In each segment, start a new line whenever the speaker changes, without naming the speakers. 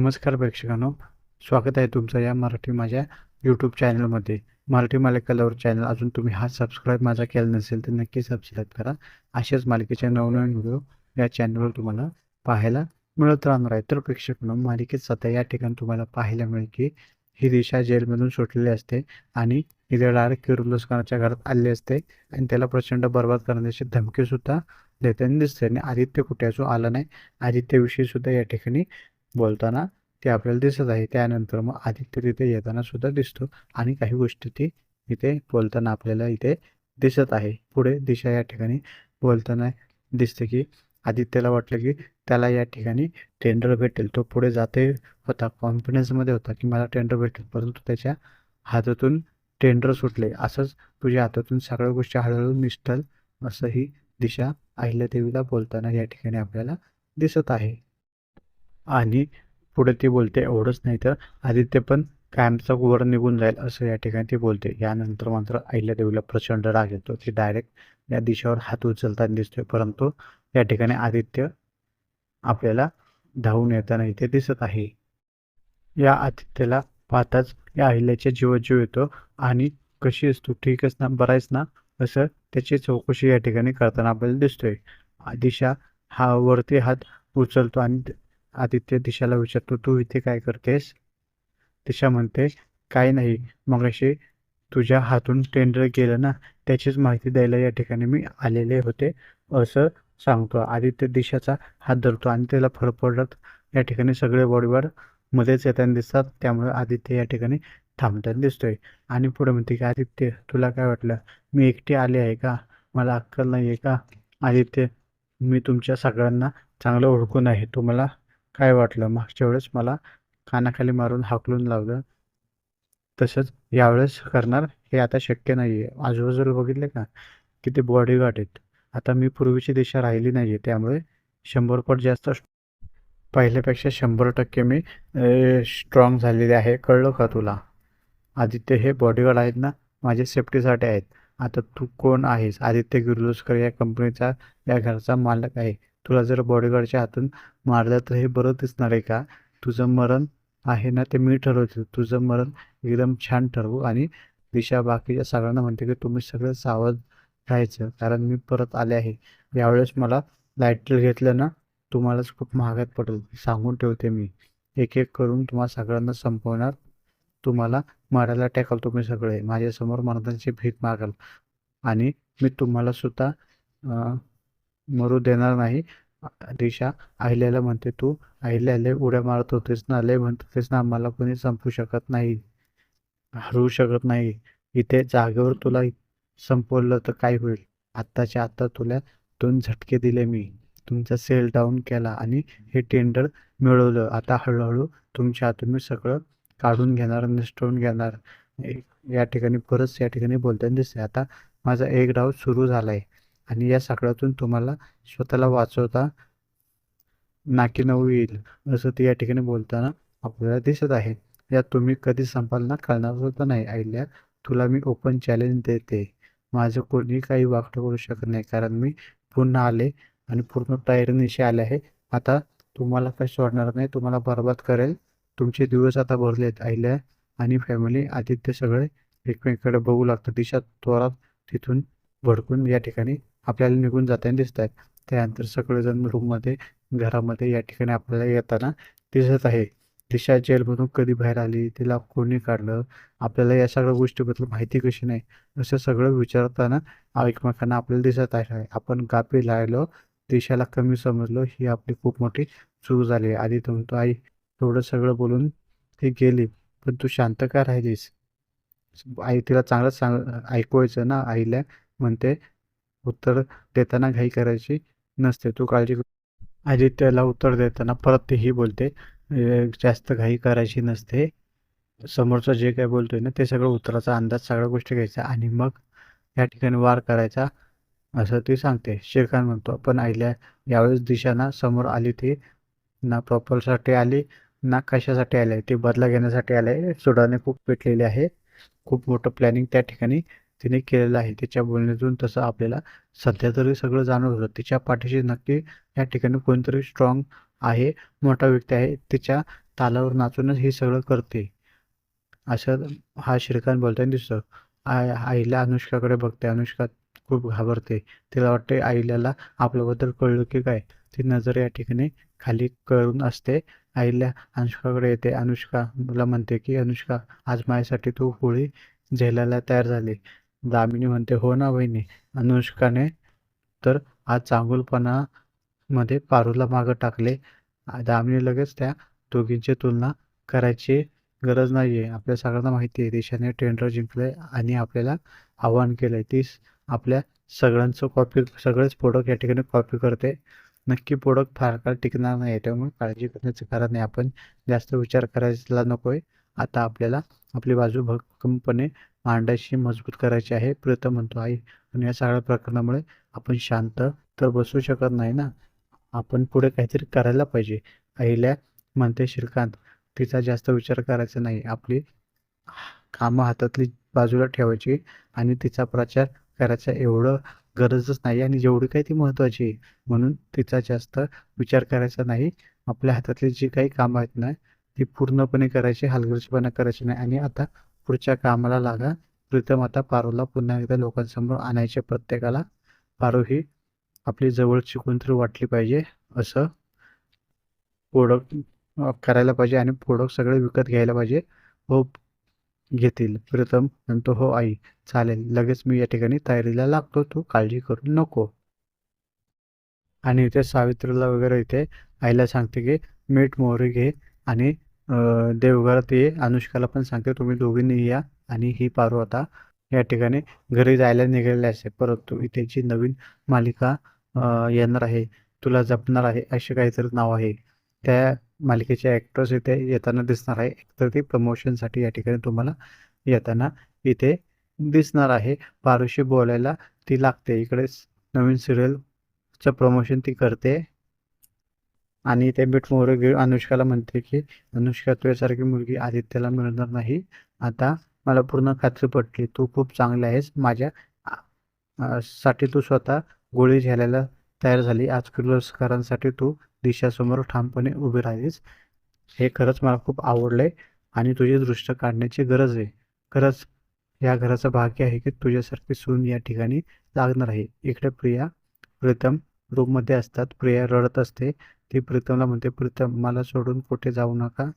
नमस्कार प्रेक्षकांनो स्वागत आहे तुमचं या मराठी माझ्या यूट्यूब चॅनलमध्ये मराठी मालिकावर चॅनल अजून तुम्ही हा सबस्क्राईब माझा केला नसेल तर नक्की सबस्क्राईब करा. अशाच मालिकेचे नवनवीन व्हिडिओ या चॅनलवर तुम्हाला पाहायला मिळत राहणार आहे. तर प्रेक्षकांनो मालिकेत सध्या या ठिकाणी तुम्हाला पाहायला मिळेल की ही दिशा जेलमधून सुटलेली असते आणि इथे डायरेक्ट किर्लोस्करांच्या घरात आलेली असते आणि त्याला प्रचंड बर्बाद करण्याची धमकीसुद्धा देताना दिसते आणि आदित्य कुठे असो आला नाही. आदित्यविषयी सुद्धा या ठिकाणी बोलताना ते आपल्याला दिसत आहे. त्यानंतर मग आदित्य तिथे येताना सुद्धा दिसतो आणि काही गोष्टी ती इथे बोलताना आपल्याला इथे दिसत आहे. पुढे दिशा या ठिकाणी बोलताना दिसते की आदित्यला वाटलं की त्याला या ठिकाणी टेंडर भेटेल. तो पुढे जाते होता कॉन्फिडन्समध्ये होता की मला टेंडर भेटेल. परंतु त्याच्या हातातून टेंडर सुटले. असंच तुझ्या हातातून सगळ्या गोष्टी हळूहळू निसटल असंही दिशा अहिल्यादेवीला बोलताना या ठिकाणी आपल्याला दिसत आहे. आणि पुढे ती बोलते एवढंच नाही तर आदित्य पण कायमचा वर निघून जाईल असं या ठिकाणी ती बोलते. यानंतर मात्र अहिल्यादेवीला प्रचंड राग येतो. ती डायरेक्ट या दिशेवर हात उचलताना दिसतोय परंतु या ठिकाणी आदित्य आपल्याला धावून येताना इथे दिसत आहे. या आदित्यला पाहताच या अहिल्याच्या जीव जीव येतो आणि कशी असतो ठीकच ना? बरायच ना? असं त्याची चौकशी या ठिकाणी करताना आपल्याला दिसतोय. दिशा हा वरती हात उचलतो आणि आदित्य दिशाला विचारतो तू इथे काय करतेस? दिशा म्हणते काही नाही मगाशी तुझ्या हातून टेंडर गेलं ना त्याचीच माहिती द्यायला या ठिकाणी मी आलेले होते असं सांगतो. आदित्य दिशाचा हात धरतो आणि त्याला फरफडत या ठिकाणी सगळे बॉडीवर मध्येच येताना दिसतात त्यामुळे आदित्य या ठिकाणी थांबताना दिसतोय. आणि पुढे म्हणते की आदित्य तुला काय वाटलं? मी एकटी आले आहे का? मला अक्कल नाही आहे का? आदित्य मी तुमच्या सगळ्यांना चांगलं ओळखून आहे तुम्हाला काय वाटलं? मागच्या वेळेस मला कानाखाली मारून हाकलून लावलं. तसंच यावेळेस करणार हे आता शक्य नाही आहे आजूबाजूला बघितले का? किती बॉडीगार्ड आहेत. आता मी पूर्वीची दिशा राहिली नाही आहे त्यामुळे शंभर पट जास्त पहिल्यापेक्षा शंभर टक्के मी स्ट्रॉंग झालेले आहे. कळलं का तुला? आदित्य हे बॉडीगार्ड आहेत ना? माझ्या सेफ्टीसाठी आहेत. आता तू कोण आहेस? आदित्य किर्लोस्कर या कंपनीचा या घराचा मालक आहे. तुला जर बॉडीगार्डच्या हातून मारलं तर हे बरं दिसणार आहे का? तुझं मरण आहे ना ते मी ठरवतो. तुझं मरण एकदम छान ठरवू. आणि दिशा बाकीच्या सगळ्यांना म्हणते की तुम्ही सगळं सावध राहायचं. कारण मी परत आले आहे. यावेळेस मला लायटल घेतलं ना तुम्हालाच खूप महागात पडेल. सांगून ठेवते मी. एक एक करून तुम्हाला सगळ्यांना संपवणार. तुम्हाला मारायला टाकाल तुम्ही सगळे. माझ्यासमोर मर्दांची भीक मागाल. आणि मी तुम्हाला सुद्धा मरू देणार नाही. दिशा अहिल्याला म्हणते तू अहिल्या लय उड्या मारत होतेस ना लय म्हणत होतेस ना मला कोणी संपू शकत नाही हरवू शकत नाही. इथे जागेवर तुला संपवलं तर काय होईल? आत्ताच्या आत्ता तुला दोन झटके दिले मी. तुमचा सेल डाऊन केला आणि हे टेंडर मिळवलं. आता हळूहळू तुमच्या हातून मी सगळं काढून घेणार निष्ठवून घेणार. या ठिकाणी परत या ठिकाणी बोलताना दिसते आता माझा एक डाव सुरू झाला आहे आणि या सगळ्यातून तुम्हाला स्वतःला वाचवता नाकी नऊ येईल असं ते या ठिकाणी बोलताना आपल्याला दिसत आहे. यात तुम्ही कधी संपालना करणार सुद्धा नाही आईल्या तुला मी ओपन चॅलेंज देते. माझं कोणी काही वागटं करू शकत नाही कारण मी पुन्हा आले आणि पूर्ण तयारीनिशी आले आहे. आता तुम्हाला काही सोडणार नाही तुम्हाला बरबाद करेल. तुमचे दिवस आता भरले आहेत आईल्या आणि फॅमिली आदित्य सगळे एकमेकांकडे बघू लागतात. दिशा त्वरात तिथून भडकून या ठिकाणी आपल्याला निघून जाताना दिसत आहेत त्यानंतर सगळेजण रूममध्ये घरामध्ये या ठिकाणी आपल्याला येताना दिसत आहे. दिशा जेलमधून कधी बाहेर आली तिला कोणी काढलं आपल्याला या सगळ्या गोष्टीबद्दल माहिती कशी नाही असं सगळं विचारताना एकमेकांना आपल्याला दिसत आहे. आपण गापी लायलो दिशाला कमी समजलो ही आपली खूप मोठी चूक झाली. आहे आधी तू म्हणतो आई थोडं सगळं बोलून ती गेली पण तू शांत का राहिलीस? आई तिला चांगलंच सांग ऐकवायचं ना आईला म्हणते उत्तर देताना घाई करायची नसते. तू काळजी आदित्यला उत्तर देताना परत तेही बोलते. जास्त घाई करायची नसते. समोरचं जे काय बोलतोय ना ते सगळं उत्तराचा अंदाज सगळ्या गोष्टी घ्यायचा आणि मग या ठिकाणी वार करायचा असं ती सांगते. शेरखान म्हणतो पण आईल्या यावेळेस दिशाना समोर आली ती ना प्रॉपरसाठी आली ना कशासाठी आले? ती बदला घेण्यासाठी आले. सुडाने खूप पेटलेले आहे. खूप मोठं प्लॅनिंग त्या ठिकाणी तिने केलेलं आहे. तिच्या बोलण्यातून तसं आपल्याला सध्या तरी सगळं जाणवत होतं. तिच्या पाठीशी नक्की या ठिकाणी कोणतरी स्ट्रॉंग आहे मोठा व्यक्ती आहे. तिच्या तालावर नाचूनच हे सगळं करते. असं हा श्रीकांत बोलताना दिसतो. आई आईला अनुष्काकडे बघते. अनुष्का खूप घाबरते. तिला वाटते आईल्याला आपल्याबद्दल कळलं की काय? ती नजर या ठिकाणी खाली करून असते. आईला अनुष्काकडे येते. अनुष्का मला म्हणते की अनुष्का आज माझ्यासाठी तू होळी झेलायला तयार झाली. दामिनी म्हणते हो ना वहिनी अनुष्काने तर आज चांगुलपणामध्ये पारूला मागं टाकले. दामिनी लगेच त्या दोघींची तुलना करायची गरज नाही आहे आपल्या सगळ्यांना माहिती आहे देशाने टेंडर जिंकले आणि आपल्याला आव्हान केलंय. ती आपल्या सगळ्यांचं कॉपी सगळेच प्रोडक्ट या ठिकाणी कॉपी करते. नक्की प्रोडक्ट फार काळ टिकणार नाही त्यामुळे काळजी करण्याचं कारण नाही. आपण जास्त विचार करायला नकोय. आता आपल्याला आपली बाजू भक्कमपणे मांडायची मजबूत करायची आहे. प्रथम म्हणतो आई पण या सगळ्या प्रकरणामुळे आपण शांत तर बसू शकत नाही ना? आपण पुढे काहीतरी करायला पाहिजे. आईला म्हणते श्रीकांत तिचा जास्त विचार करायचा नाही. आपली कामं हातातली बाजूला ठेवायची आणि तिचा प्रचार करायचा एवढं गरजच नाही आणि जेवढी काही ती महत्त्वाची आहे. म्हणून तिचा जास्त विचार करायचा नाही. आपल्या हातातली जी काही कामं आहेत ना ती पूर्णपणे करायची हलगर्जीपणा करायची नाही. आणि आता पुढच्या कामाला लागा. प्रीतम आता पारूला पुन्हा एकदा लोकांसमोर आणायचे. प्रत्येकाला पारू ही आपली जवळची कोणतरी वाटली पाहिजे असं प्रोडक्ट करायला पाहिजे आणि प्रोडक्ट सगळे विकत घ्यायला पाहिजे. हो घेतील. प्रीतम म्हणतो हो आई चालेल. लगेच मी या ठिकाणी तयारीला लागतो. तू काळजी करू नको. आणि इथे सावित्रीला वगैरे इथे आईला सांगते की मीठ मोहरी घे. आणि देवघरात ये अनुष्काला पण सांगते तुम्ही दोघींनी या आणि ही पारू आता या ठिकाणी घरी जायला निघालेली असते परंतु इथे जी नवीन मालिका येणार आहे तुला जपणार आहे असे काहीतरी नाव आहे. त्या मालिकेचे ॲक्टर्स इथे येताना दिसणार आहे. तर ती प्रमोशनसाठी या ठिकाणी तुम्हाला येताना इथे दिसणार आहे. पारूशी बोलायला ती लागते. इकडे नवीन सिरियलचं प्रमोशन ती करते. आणि ते मीठ मोहरं घेऊन अनुष्काला म्हणते की अनुष्का तुझ्यासारखी मुलगी आदित्यला मिळणार नाही. आता मला पूर्ण खात्री पटली. तू खूप चांगली आहेस. माझ्या साठी तू स्वतः गोळी झेलायला तयार झाली. आज किर्लोस्करांसाठी तू दिशासमोर ठामपणे उभी राहिलीस. हे खरंच मला खूप आवडलंय आणि तुझी दृष्ट काढण्याची गरज आहे. खरंच या घराचं भाग्य आहे की तुझ्यासारखी सून या ठिकाणी लागणार आहे. इकडे प्रिया प्रीतम रूममध्ये असतात. प्रिया रडत असते. ती प्रीतमला म्हणते प्रीतम मला सोडून कुठे जाऊ नका.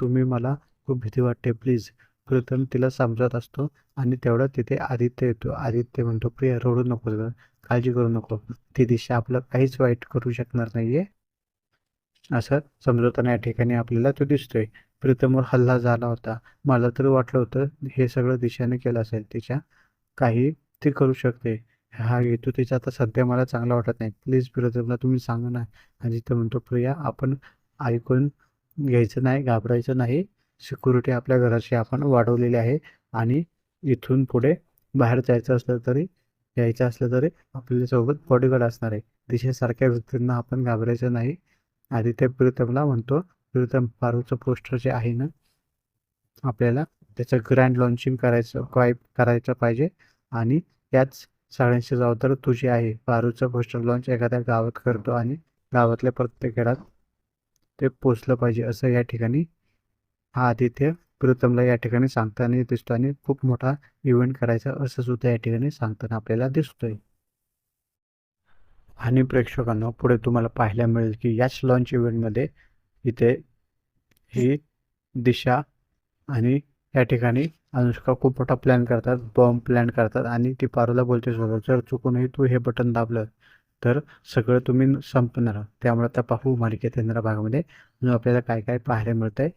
तुम्ही मला खूप भीती वाटते प्लीज प्रीतम तिला समजत असतो आणि तेवढा तिथे आदित्य येतो. आदित्य म्हणतो प्रिया रडू नको काळजी करू नको. ती दिशा आपलं काहीच वाईट करू शकणार नाहीये. असं समजवताना या ठिकाणी आपल्याला तो दिसतोय. प्रीतमवर हल्ला झाला होता. मला तर वाटलं होतं हे सगळं दिशाने केलं असेल. तिच्या काही ती करू शकते. हा हेतू तिचा आता सध्या मला चांगला वाटत नाही. प्लीज प्रीतमला तुम्ही सांगा ना. आणि तो म्हणतो प्रिया आपण ऐकून घ्यायचं नाही घाबरायचं नाही. सिक्युरिटी आपल्या घराशी आपण वाढवलेली आहे आणि इथून पुढे बाहेर जायचं असलं तरी यायचं असलं तरी आपल्यासोबत बॉडीगार्ड असणार आहे. दिशेसारख्या व्यक्तींना आपण घाबरायचं नाही. आदित्य प्रीतमला म्हणतो प्रीतम पारूचं पोस्टर जे आहे ना आपल्याला त्याचं ग्रँड लॉन्चिंग करायचं काय करायचं पाहिजे आणि याच सगळ्यांची जबाबदारी तुझी आहे. पारूचं पोस्टर लॉन्च एखाद्या गावात करतो आणि गावातल्या प्रत्येक घरात ते पोचलं पाहिजे असं या ठिकाणी हा आदित्य प्रीतमला या ठिकाणी सांगताना दिसतो आणि खूप मोठा इव्हेंट करायचा असं सुद्धा या ठिकाणी सांगताना आपल्याला दिसतोय. आणि प्रेक्षकांना पुढे तुम्हाला पाहायला मिळेल की याच लॉन्च इव्हेंटमध्ये इथे ही दिशा आणि या ठिकाणी अनुष्का खूप मोठा प्लॅन करतात बॉम्ब प्लॅन करतात आणि ती पारूला बोलते सोबत जर चुकूनही तू हे बटन दाबलं तर सगळं तुम्ही संपणार. त्यामुळे आता पाहू मालिकेत येणाऱ्या भागामध्ये आपल्याला काय काय पाहायला मिळतंय.